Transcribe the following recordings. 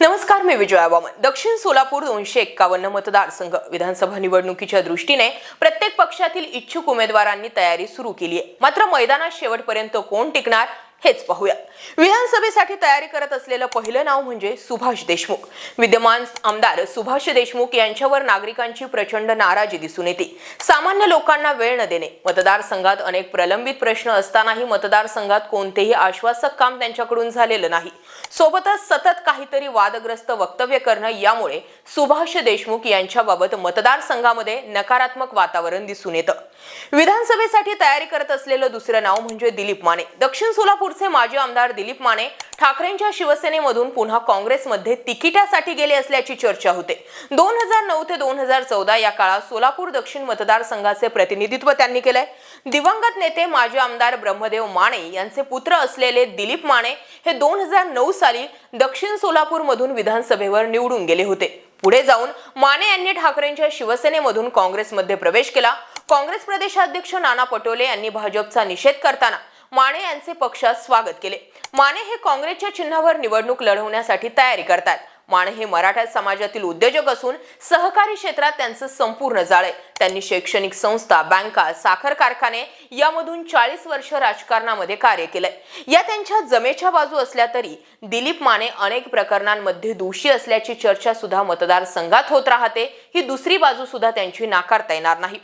नमस्कार मी विजया वामन दक्षिण सोलापूर दोनशे एक्कावन्न मतदारसंघ विधानसभा निवडणुकीच्या दृष्टीने प्रत्येक पक्षातील इच्छुक उमेदवारांनी तयारी सुरू केली आहे. मात्र मैदानात शेवटपर्यंत कोण टिकणार? हेच पाहूया. विधानसभेसाठी तयारी करत असलेलं पहिलं नाव म्हणजे सुभाष देशमुख. विद्यमान आमदार सुभाष देशमुख यांच्यावर नागरिकांची प्रचंड नाराजी दिसून येते. सामान्य लोकांना वेळ न देणे मतदारसंघात अनेक प्रलंबित प्रश्न असतानाही मतदारसंघात कोणतेही आश्वासक काम त्यांच्याकडून झालेलं नाही. सोबतच सतत काहीतरी वादग्रस्त वक्तव्य करणं यामुळे सुभाष देशमुख यांच्याबाबत मतदारसंघामध्ये नकारात्मक वातावरण दिसून येतं. विधानसभेसाठी तयारी करत असलेलं दुसरं नाव म्हणजे दिलीप माने. दक्षिण सोलापूरचे माजी आमदार दिलीप माने ठाकरेंच्या शिवसेनेमधून पुन्हा काँग्रेसमध्ये तिकिटासाठी गेले असल्याची चर्चा होते. दोन हजार नऊ ते दोन हजार चौदा या काळात सोलापूर दक्षिण मतदारसंघाचे प्रतिनिधित्व त्यांनी केलंय. दिवंगत नेते माजी आमदार ब्रह्मदेव माने यांचे पुत्र असलेले दिलीप माने हे दोन हजार नऊ साली दक्षिण सोलापूर मधून विधानसभेवर निवडून गेले होते. पुढे जाऊन माने यांनी ठाकरेंच्या शिवसेनेमधून काँग्रेसमध्ये प्रवेश केला. काँग्रेस प्रदेशाध्यक्ष नाना पटोले यांनी भाजपचा निषेध करताना माने यांचे पक्षात स्वागत केले. माने हे काँग्रेसच्या चिन्हावर निवडणूक लढवण्यासाठी तयारी करतात. माने हे मराठा समाजातील उद्योजक असून सहकारी क्षेत्रात त्यांचं संपूर्ण जाळ. आहे त्यांनी शैक्षणिक संस्था बँका साखर कारखाने यामधून चाळीस वर्ष राजकारणामध्ये कार्य केलंय. या त्यांच्या जमेच्या बाजू असल्या तरी दिलीप माने अनेक प्रकरणांमध्ये दोषी असल्याची चर्चा सुद्धा मतदारसंघात होत राहते. ही दुसरी बाजू सुद्धा त्यांची नाकारता येणार नाही.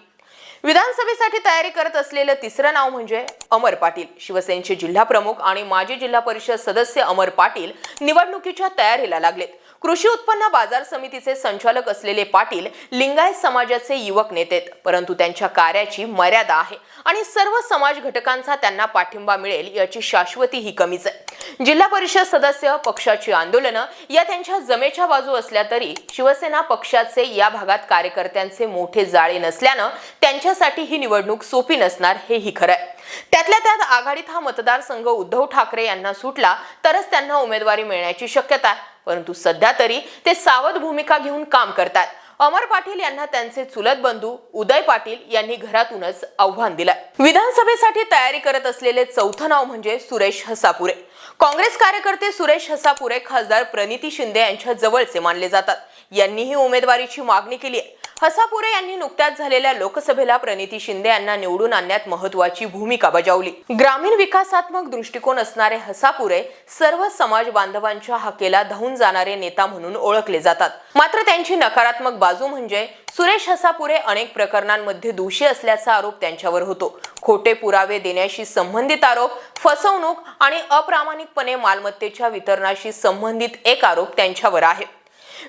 विधानसभेसाठी तयारी करत असलेलं तिसरं नाव म्हणजे अमर पाटील. शिवसेनेचे जिल्हा प्रमुख आणि माजी जिल्हा परिषद सदस्य अमर पाटील निवडणुकीच्या तयारीला लागलेत. कृषी उत्पन्न बाजार समितीचे संचालक असलेले पाटील लिंगायत समाजाचे युवक नेतेत परंतु त्यांच्या कार्याची मर्यादा आहे आणि सर्व समाज घटकांचा त्यांना पाठिंबा मिळेल याची शाश्वती ही कमीच आहे. जिल्हा परिषद सदस्य पक्षाची आंदोलनं या त्यांच्या जमेच्या बाजू असल्या तरी शिवसेना पक्षाचे या भागात कार्यकर्त्यांचे मोठे जाळे नसल्यानं त्यांच्यासाठी ही निवडणूक सोपी नसणार हेही खरं आहे त्यातल्या त्यात आघाडीत हा मतदारसंघ उद्धव ठाकरे यांना सुटला तरच त्यांना उमेदवारी मिळण्याची शक्यता आहे. परंतु सध्या तरी ते सावध भूमिका घेऊन काम करतात अमर पाटील यांना त्यांचे चुलत बंधू उदय पाटील यांनी घरातूनच आव्हान दिलं विधानसभेसाठी तयारी करत असलेले चौथं नाव म्हणजे सुरेश हसापुरे. काँग्रेस कार्यकर्ते सुरेश हसापुरे खासदार प्रणिती शिंदे यांच्या जवळचे मानले जातात. यांनीही उमेदवारीची मागणी केली आहे. हसापुरे यांनी नुकत्याच झालेल्या लोकसभेला प्रणिती शिंदे यांना निवडून आणण्यात महत्वाची भूमिका बजावली. ग्रामीण विकासात्मक दृष्टिकोन असणारे हसापुरे सर्व समाज बांधवांच्या हाकेला धावून जाणारे नेता म्हणून ओळखले जातात. मात्र त्यांची नकारात्मक बाजू म्हणजे सुरेश हसापुरे अनेक प्रकरणांमध्ये दोषी असल्याचा आरोप त्यांच्यावर होतो. खोटे पुरावे देण्याशी संबंधित आरोप फसवणूक आणि अप्रामाणिकपणे मालमत्तेच्या वितरणाशी संबंधित एक आरोप त्यांच्यावर आहे.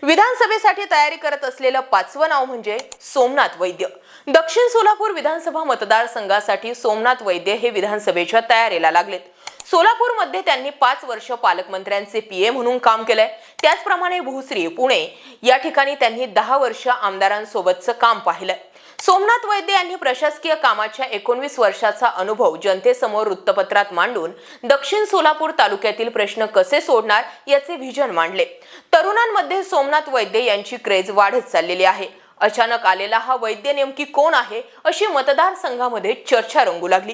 विधानसभेसाठी तयारी करत असलेलं पाचवं नाव म्हणजे सोमनाथ वैद्य. दक्षिण सोलापूर विधानसभा मतदारसंघासाठी सोमनाथ वैद्य हे विधानसभेच्या तयारीला लागलेत. सोलापूरमध्ये त्यांनी पाच वर्ष पालकमंत्र्यांचे पीए म्हणून काम केलंय. त्याचप्रमाणे भोसरी पुणे या ठिकाणी त्यांनी दहा वर्ष आमदारांसोबतचं काम पाहिलंय. सोमनाथ वैद्य यांनी प्रशासकीय कामाच्या एकोणवीस वर्षाचा अनुभव जनतेसमोर वृत्तपत्रात मांडून दक्षिण सोलापूर तालुक्यातील प्रश्न कसे सोडणार याचे व्हिजन मांडले. तरुणांमध्ये सोमनाथ वैद्य यांची क्रेज वाढत चाललेली आहे. अचानक आलेला हा वैद्य नेमकी कोण आहे अशी मतदारसंघामध्ये चर्चा रंगू लागली.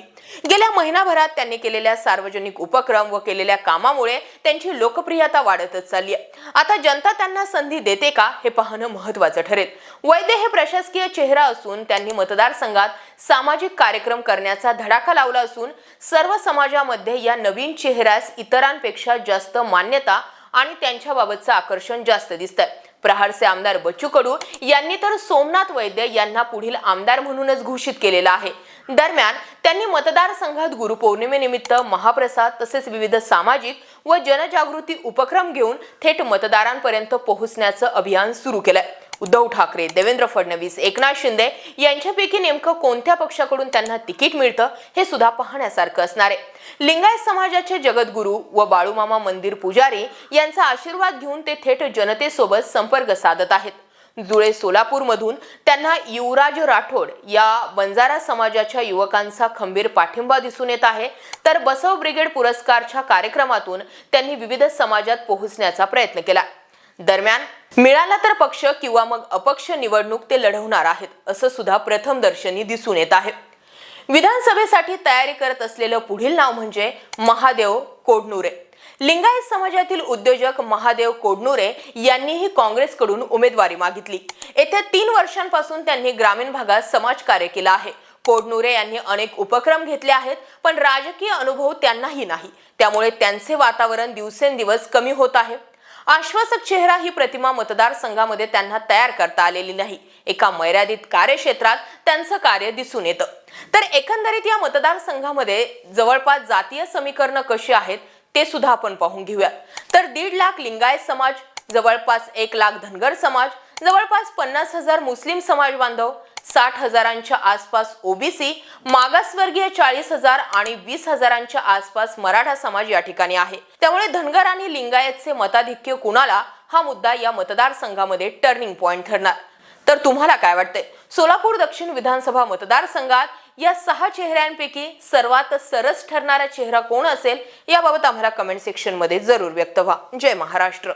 गेल्या महिनाभरात त्यांनी केलेल्या सार्वजनिक उपक्रम व केलेल्या कामामुळे त्यांची लोकप्रियता वाढतच चालली आहे. आता जनता त्यांना संधी देते का हे पाहणं महत्वाचं ठरेल. वैद्य हे प्रशासकीय चेहरा असून त्यांनी मतदारसंघात सामाजिक कार्यक्रम करण्याचा धडाका लावला असून सर्व समाजामध्ये या नवीन चेहऱ्यास इतरांपेक्षा जास्त मान्यता आणि त्यांच्याबाबतचं आकर्षण जास्त दिसतंय. प्रहारचे आमदार बच्चू कडू यांनी तर सोमनाथ वैद्य यांना पुढील आमदार म्हणूनच घोषित केलेलं आहे. दरम्यान त्यांनी मतदारसंघात गुरुपौर्णिमेनिमित्त महाप्रसाद तसेच विविध सामाजिक व जनजागृती उपक्रम घेऊन थेट मतदारांपर्यंत पोहोचण्याचं अभियान सुरू केलंय. उद्धव ठाकरे देवेंद्र फडणवीस एकनाथ शिंदे यांच्यापैकी नेमकं कोणत्या पक्षाकडून त्यांना तिकीट मिळतं हे सुद्धा पाहण्यासारखं असणार आहे. लिंगायत समाजाचे जगद्गुरू व बाळूमामा मंदिर पुजारी यांचा आशीर्वाद घेऊन ते थेट जनतेसोबत संपर्क साधत आहेत. जुळे सोलापूरमधून त्यांना युवराज राठोड या बंजारा समाजाच्या युवकांचा खंबीर पाठिंबा दिसून येत आहे. तर बसव ब्रिगेड पुरस्कारच्या कार्यक्रमातून त्यांनी विविध समाजात पोहोचण्याचा प्रयत्न केला. दरम्यान मिळाला तर पक्ष किंवा मग अपक्ष निवडणूक ते लढवणार आहेत असं सुद्धा प्रथम दर्शनी दिसून येत आहे. विधानसभेसाठी तयारी करत असलेलं पुढील नाव म्हणजे महादेव कोडनुरे. लिंगायत समाजातील उद्योजक महादेव कोडनुरे यांनीही काँग्रेसकडून उमेदवारी मागितली. येत्या तीन वर्षांपासून त्यांनी ग्रामीण भागात समाजकार्य केलं आहे. कोडनुरे यांनी अनेक उपक्रम घेतले आहेत पण राजकीय अनुभव त्यांनाही नाही. त्यामुळे त्यांचे वातावरण दिवसेंदिवस कमी होत आहे. आश्वासक चेहरा ही प्रतिमा मतदारसंघामध्ये त्यांना तयार करता आलेली नाही. एका मर्यादित कार्यक्षेत्रात त्यांचं कार्य दिसून येतं. तर एकंदरीत या मतदारसंघामध्ये जवळपास जातीय समीकरणं कशी आहेत ते सुद्धा आपण पाहून घेऊया. तर दीड लाख लिंगायत समाज जवळपास एक लाख धनगर समाज जवळपास पन्नास हजार मुस्लिम समाज बांधव साठ हजारांच्या आसपास ओबीसी मागासवर्गीय चाळीस हजार आणि वीस हजारांच्या आसपास मराठा समाज या ठिकाणी आहे. त्यामुळे धनगर आणि लिंगायतचे मताधिक्य कुणाला हा मुद्दा या मतदारसंघामध्ये टर्निंग पॉइंट ठरणार. तर तुम्हाला काय वाटतंय? सोलापूर दक्षिण विधानसभा मतदारसंघात या सहा चेहऱ्यांपैकी सर्वात सरस ठरणारा चेहरा कोण असेल याबाबत आम्हाला कमेंट सेक्शनमध्ये जरूर व्यक्त व्हा. जय महाराष्ट्र.